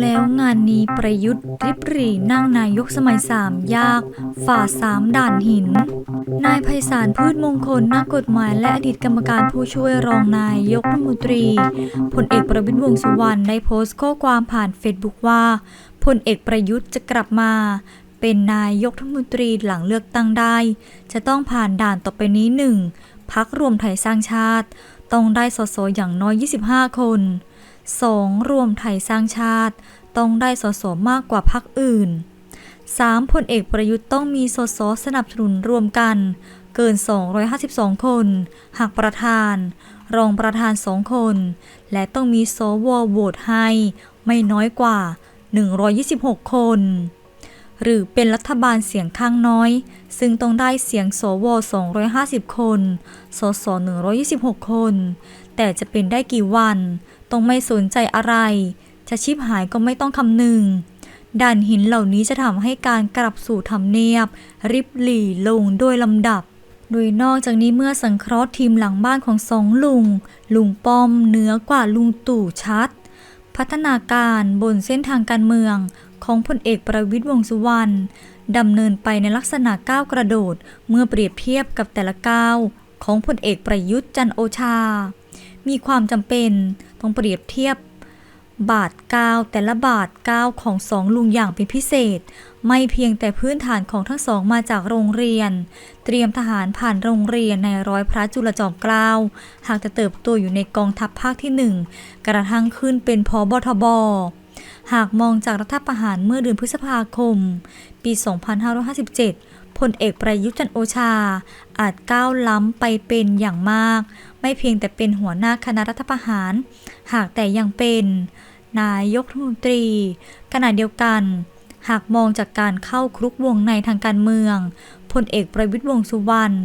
แล้วงานนี้ประยุทธ์ริบหรี่นั่งนายกสมัยสามยาก ฝ่าสามด่านหิน นายไพศาลพืชมงคลนักกฎหมายและอดีตกรรมการผู้ช่วยรองนายกรัฐมนตรีพลเอกประวิตรวงสุวรรณได้โพสต์ข้อความผ่านเฟซบุ๊กว่าพลเอกประยุทธ์จะกลับมา เป็นนายกรัฐมนตรีหลังเลือกตั้งได้ จะต้องผ่านด่านต่อไปนี้หนึ่งพักรวมไทยสร้างชาติ ต้องได้สสอย่างน้อย 25 คน 2. รวมไทยสร้างชาติ ต้องได้สสมากกว่าพรรคอื่น 3. พลเอกประยุทธ์ต้องมีสสสนับสนุนรวมกัน เกิน 252 คน หากประธาน รองประธานสองคน และต้องมีสวโหวตให้ ไม่น้อยกว่า 126 คน หรือเป็นรัฐบาลเสียงข้างน้อย ซึ่งต้องได้เสียงสว 250 คน สส 126 คน แต่จะเป็นได้กี่วัน ต้องไม่สนใจอะไร จะชิบหายก็ไม่ต้องคำนึงด่านหินเหล่านี้จะทำให้การกลับสู่ทำเนียบ ริบหลี่ลงโดยลำดับ โดยนอกจากนี้เมื่อสังเคราะห์ทีมหลังบ้านของสองลุง ลุงป้อมเหนือกว่าลุงตู่ชัด พัฒนาการบนเส้นทางการเมือง ของพลเอกประวิตรวงษ์สุวรรณดำเนินไปในลักษณะก้าวกระโดดเมื่อเปรียบเทียบกับแต่ละก้าวของพลเอกประยุทธ์จันโอชา มีความจำเป็นต้องเปรียบเทียบบาทก้าวแต่ละบาทก้าวของสองลุงอย่างเป็นพิเศษ ไม่เพียงแต่พื้นฐานของทั้งสองมาจากโรงเรียน เตรียมทหารผ่านโรงเรียนในร้อยพระจุลจอมเกล้าหากจะเติบโตอยู่ในกองทัพภาคที่หนึ่งกระทั่งขึ้นเป็นพอบทบ หากมองจากรัฐประหารเมื่อเดือนพฤษภาคม ปี 2557 พลเอกประยุทธ์จันโอชา อาจก้าวล้ำไปเป็นอย่างมาก ไม่เพียงแต่เป็นหัวหน้าคณะรัฐประหาร หากแต่ยังเป็นนายกรัฐมนตรี ขณะเดียวกัน หากมองจากการเข้าคลุกวงในทางการเมือง พลเอกประวิตรวงสุวรรณ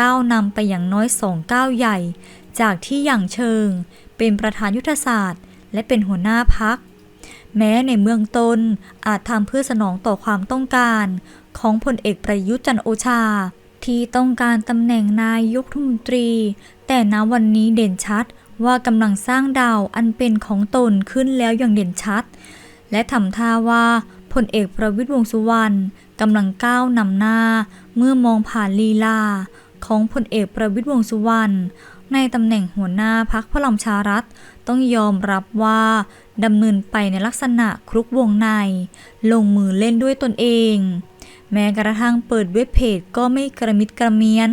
ก้าวนำไปอย่างน้อยสองก้าวใหญ่ จากที่อย่างเชิง เป็นประธานยุทธศาสตร์ และเป็นหัวหน้าพัก แม้ในเมืองต้นอาจทำเพื่อสนองต่อความต้องการของพลเอกประยุทธ์จันโอชา ที่ต้องการตำแหน่งนายกรัฐมนตรี แต่ณวันนี้เด่นชัดว่ากำลังสร้างดาวอันเป็นของตนขึ้นแล้วอย่างเด่นชัด และทำท่าว่าพลเอกประวิตรวงษ์สุวรรณกำลังก้าวนำหน้า เมื่อมองผ่านลีลา ของพลเอกประวิตรวงษ์สุวรรณ ในตำแหน่งหัวหน้าพักพลังชารัฐ ต้องยอมรับว่าดำเนินไปในลักษณะคลุกวงใน ลงมือเล่นด้วยตนเอง แม้กระทั่งเปิดเว็บเพจก็ไม่กระมิดกระเมียน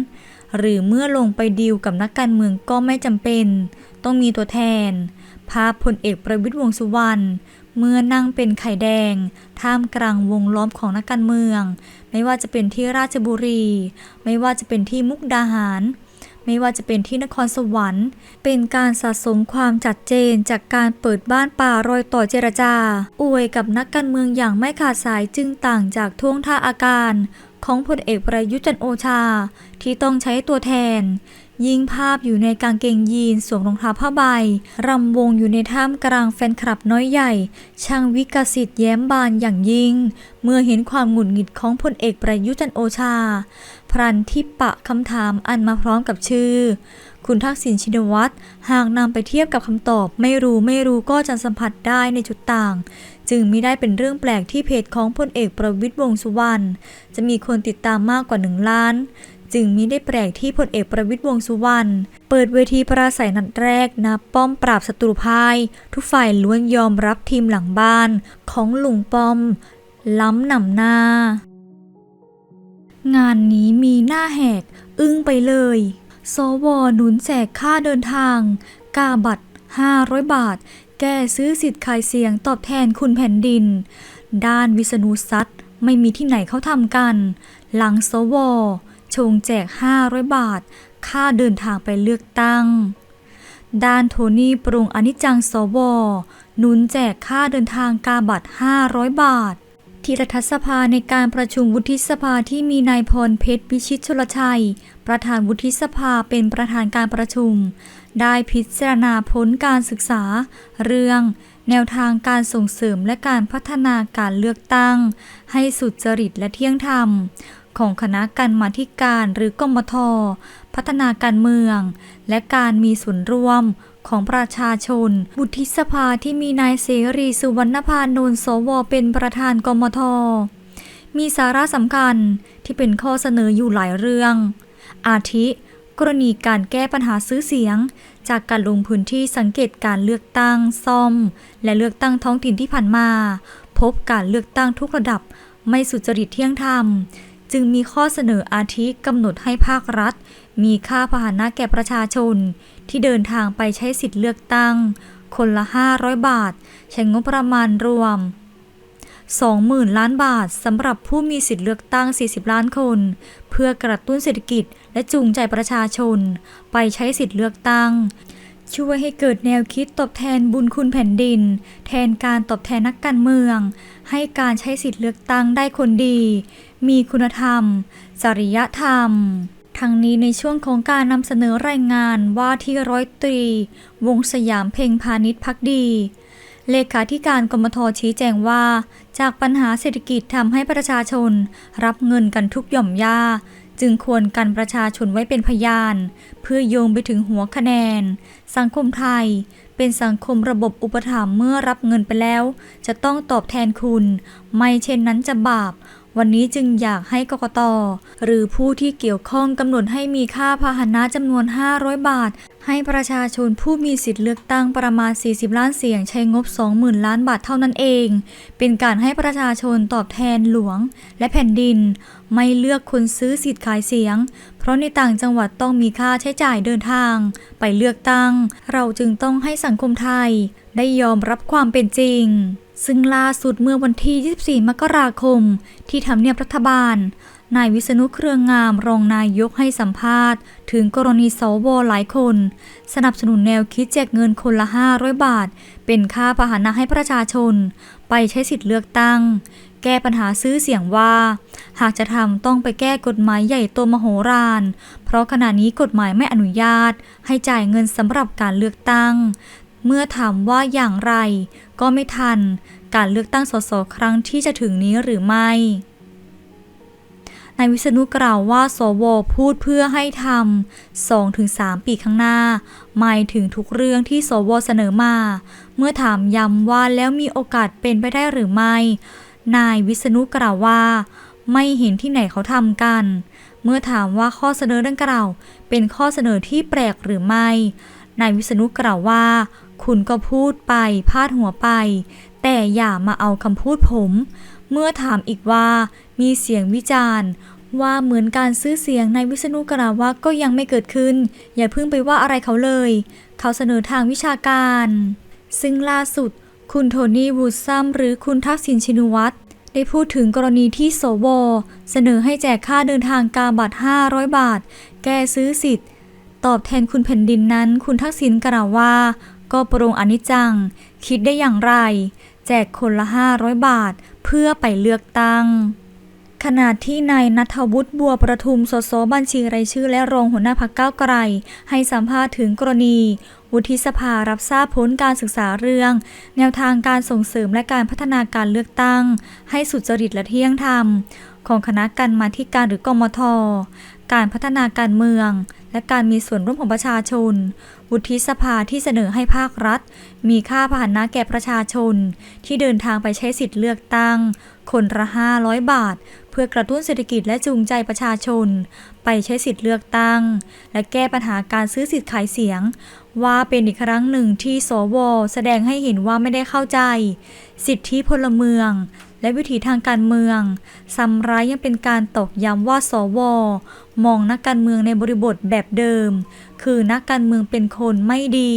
หรือเมื่อลงไปดีลกับนักการเมืองก็ไม่จำเป็น ต้องมีตัวแทน ภาพพลเอกประวิตรวงษ์สุวรรณเมื่อนั่งเป็นไข่แดง ท่ามกลางวงล้อมของนักการเมือง ไม่ว่าจะเป็นที่ราชบุรี ไม่ว่าจะเป็นที่มุกดาหาร ไม่ว่าจะเป็นที่นครสวรรค์ เป็นการสะสมความจัดเจนจากการเปิดบ้านป่ารอยต่อเจรจา อวยกับนักการเมืองอย่างไม่ขาดสายจึงต่างจากท่วงท่าอาการ ของพลเอกประยุทธ์จันโอชา ที่ต้องใช้ตัวแทน ยิงภาพอยู่ในกางเกงยีนสวมรองเท้าผ้าใบ รำวงอยู่ในท่ามกลางแฟนคลับน้อยใหญ่ ช่างวิกสิทธิ์แย้มบานอย่างยิ่ง เมื่อเห็นความหงุดหงิดของพลเอกประยุทธ์จันโอชา พรันที่ปะคำถามอันมาพร้อมกับชื่อ คุณทักษิณชินวัตรหากนำไปเทียบกับคำตอบ ไม่รู้ไม่รู้ก็จะสัมผัสได้ในจุดต่าง จึงไม่ได้เป็นเรื่องแปลกที่เพจของพลเอกประวิตรวงษ์สุวรรณจะมีคนติดตามมากกว่าหนึ่งล้าน จึงมิได้แปลกที่พลเอกประวิตรวงสุวรรณเปิดเวทีปราศัยนัดแรกนะป้อมปราบศัตรูพ่าย ทุกฝ่ายล้วนยอมรับทีมหลังบ้านของลุงป้อม ล้ำหนำหน้า งานนี้มีหน้าแหก อึ้งไปเลย สวหนุนแจกค่าเดินทาง กาบัตร 500 บาท แก้ซื้อสิทธิ์ขายเสียงตอบแทนคุณแผ่นดิน ด้านวิษณุซัตไม่มีที่ไหนเขาทำกัน หลังสว ชงแจก 500 บาท ค่าเดินทางไปเลือกตั้ง ด้านโทนี่ปรุงอนิจจังสวหนุนแจกค่าเดินทางกาบัตร 500 บาท ที่รัฐสภาในการประชุมวุฒิสภาที่มีนายพรเพชรวิชิตชลชัย ประธานวุฒิสภาเป็นประธานการประชุม ได้พิจารณาผลการศึกษา เรื่อง แนวทางการส่งเสริมและการพัฒนาการเลือกตั้ง ให้สุจริตและเที่ยงธรรม ของคณะกรรมาธิการหรือกมท พัฒนาการเมือง และการมีส่วนร่วมของประชาชน บุธิสภาที่มีนายเสรีสุวรรณพานนท์สวเป็นประธานกมท มีสาระสำคัญที่เป็นข้อเสนออยู่หลายเรื่อง อาทิ กรณีการแก้ปัญหาซื้อเสียง จากการลงพื้นที่สังเกตการเลือกตั้งซ่อม และเลือกตั้งท้องถิ่นที่ผ่านมา พบการเลือกตั้งทุกระดับไม่สุจริตเที่ยงธรรม จึงมีข้อเสนออาทิกำหนดให้ภาครัฐ มีค่าพาหนะแก่ประชาชน ที่เดินทางไปใช้สิทธิ์เลือกตั้ง คนละ 500 บาท ใช้งบประมาณรวม 20,000 ล้านบาทสำหรับผู้มีสิทธิ์เลือกตั้ง 40 ล้านคน เพื่อกระตุ้นเศรษฐกิจ และจูงใจประชาชน ไปใช้สิทธิ์เลือกตั้งช่วยให้เกิดแนวคิดตอบแทนบุญคุณแผ่นดิน แทนการตอบแทนนักการเมือง ให้การใช้สิทธิ์เลือกตั้งได้คนดี มีคุณธรรม จริยธรรม ทั้งนี้ในช่วงของการนำเสนอรายงานว่าที่ร้อยตรี วงสยามเพ่งพาณิชย์พักดี เลขาธิการกมทชี้แจงว่า จากปัญหาเศรษฐกิจทำให้ประชาชน รับเงินกันทุกหย่อมย่าจึงควรกันประชาชนไว้เป็นพยาน เพื่อโยงไปถึงหัวคะแนน สังคมไทย เป็นสังคมระบบอุปถัมภ์เมื่อรับเงินไปแล้ว จะต้องตอบแทนคุณ ไม่เช่นนั้นจะบาป วันนี้จึงอยากให้กกต หรือผู้ที่เกี่ยวข้องกำหนดให้มีค่าพาหนะจำนวน 500 บาท ให้ประชาชนผู้มีสิทธิ์เลือกตั้งประมาณ 40 ล้านเสียงใช้งบ 20,000 ล้านบาทเท่านั้นเอง เป็นการให้ประชาชนตอบแทนหลวง และแผ่นดิน ไม่เลือกคนซื้อสิทธิ์ขายเสียง เพราะในต่างจังหวัดต้องมีค่าใช้จ่ายเดินทาง ไปเลือกตั้ง เราจึงต้องให้สังคมไทย ได้ยอมรับความเป็นจริง ซึ่งล่าสุดเมื่อวันที่ 24 มกราคม ที่ทำเนียบรัฐบาล นายวิษณุเครืองงามรองนายกให้สัมภาษณ์ ถึงกรณีสวหลายคน สนับสนุนแนวคิดแจกเงินคนละ 500 บาท เป็นค่าพาหนะให้ประชาชน ไปใช้สิทธิ์เลือกตั้ง แก้ปัญหาซื้อเสียงว่า หากจะทำต้องไปแก้กฎหมายใหญ่โตมโหฬารเพราะขณะนี้กฎหมายไม่อนุญาต ให้จ่ายเงินสำหรับการเลือกตั้ง เมื่อถามว่าอย่างไร ก็ไม่ทัน การเลือกตั้งสสครั้งที่จะถึงนี้หรือไม่นายวิษณุกล่าวว่าสวพูดเพื่อให้ทำ2-3ปีข้างหน้า หมายถึงทุกเรื่องที่สวเสนอมา เมื่อถามย้ำว่าแล้วมีโอกาสเป็นไปได้หรือไม่ นายวิษณุกล่าวว่า ไม่เห็นที่ไหนเขาทำกัน เมื่อถามว่าข้อเสนอดังกล่าว เป็นข้อเสนอที่แปลกหรือไม่ นายวิษณุกล่าวว่า คุณก็พูดไปพาดหัวไป แต่อย่ามาเอาคำพูดผม เมื่อถามอีกว่ามีเสียงวิจารณ์ว่าเหมือนการซื้อเสียงในวิษณุกล่าวว่าก็ยังไม่เกิดขึ้น อย่าเพิ่งไปว่าอะไรเขาเลย เขาเสนอทางวิชาการ ซึ่งล่าสุด คุณโทนี่วูดซัมหรือคุณทักษิณชินวัตรได้พูดถึงกรณีที่สว เสนอให้แจกค่าเดินทางกาบัตร 500 บาท แก้ซื้อสิทธิ์ ตอบแทนคุณแผ่นดินนั้น คุณทักษิณกล่าวว่า ก็ปรงอนิจจัง คิดได้อย่างไร แจกคนละ500บาทเพื่อไปเลือกตั้ง ขณะที่นายนัทวุฒิบัวประทุมสสบัญชีรายชื่อและรองหัวหน้าพักก้าไกล ให้สัมภาษณ์ถึงกรณี วุฒิสภารับทราบผลการศึกษาเรื่อง แนวทางการส่งเสริมและการพัฒนาการเลือกตั้ง ให้สุจริตและเที่ยงธรรมของคณะกรรมาธิการหรือกมท การพัฒนาการเมือง และการมีส่วนร่วมของประชาชน วุฒิสภาที่เสนอให้ภาครัฐ มีค่าพาหนะแก่ประชาชน ที่เดินทางไปใช้สิทธิ์เลือกตั้ง คนละ500บาท เพื่อกระตุ้นเศรษฐกิจและจูงใจประชาชน ไปใช้สิทธิ์เลือกตั้ง และแก้ปัญหาการซื้อสิทธิ์ขายเสียง ว่าเป็นอีกครั้งหนึ่งที่สว แสดงให้เห็นว่าไม่ได้เข้าใจ สิทธิพลเมือง และวิถีทางการเมืองซ้ำร้ายยังเป็นการตอกย้ำว่าสว มองนักการเมืองในบริบทแบบเดิม คือนักการเมืองเป็นคนไม่ดี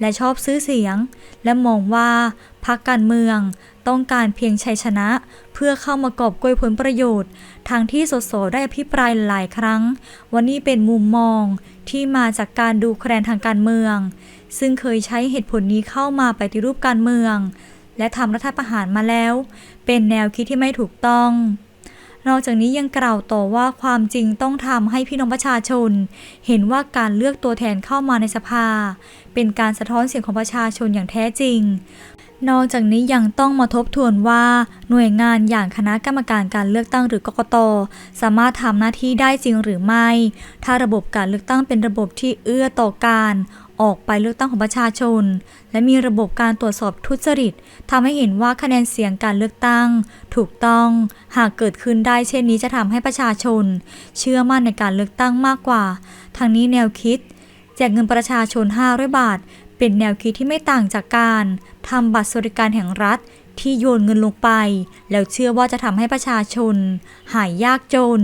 และชอบซื้อเสียง และมองว่าพรรคการเมืองต้องการเพียงชัยชนะ เพื่อเข้ามากอบโกยผลประโยชน์ ทางที่สสได้อภิปรายหลายครั้งว่านี่เป็นมุมมองที่มาจากการดูคะแนนทางการเมือง ซึ่งเคยใช้เหตุผลนี้เข้ามาปฏิรูปการเมือง และทำรัฐประหารมาแล้ว เป็นแนวคิดที่ไม่ถูกต้อง นอกจากนี้ยังกล่าวต่อว่าความจริงต้องทำให้พี่น้องประชาชน เห็นว่าการเลือกตัวแทนเข้ามาในสภา เป็นการสะท้อนเสียงของประชาชนอย่างแท้จริงนอกจากนี้ยังต้องมาทบทวนว่าหน่วยงานอย่างคณะกรรมการการเลือกตั้งหรือกกต สามารถทำหน้าที่ได้จริงหรือไม่ ถ้าระบบการเลือกตั้งเป็นระบบที่เอื้อต่อการ ออกไปเลือกตั้งของประชาชน และมีระบบการตรวจสอบทุจริตทำให้เห็นว่าคะแนนเสียงการเลือกตั้ง ถูกต้องหากเกิดขึ้นได้เช่นนี้จะทำให้ประชาชน เชื่อมั่นในการเลือกตั้งมากกว่า ทางนี้แนวคิด แจกเงินประชาชน 500 บาท เป็นแนวคิดที่ไม่ต่างจากการทำบัตรสวัสดิการแห่งรัฐที่โยนเงินลงไป แล้วเชื่อว่าจะทำให้ประชาชน หายยากจน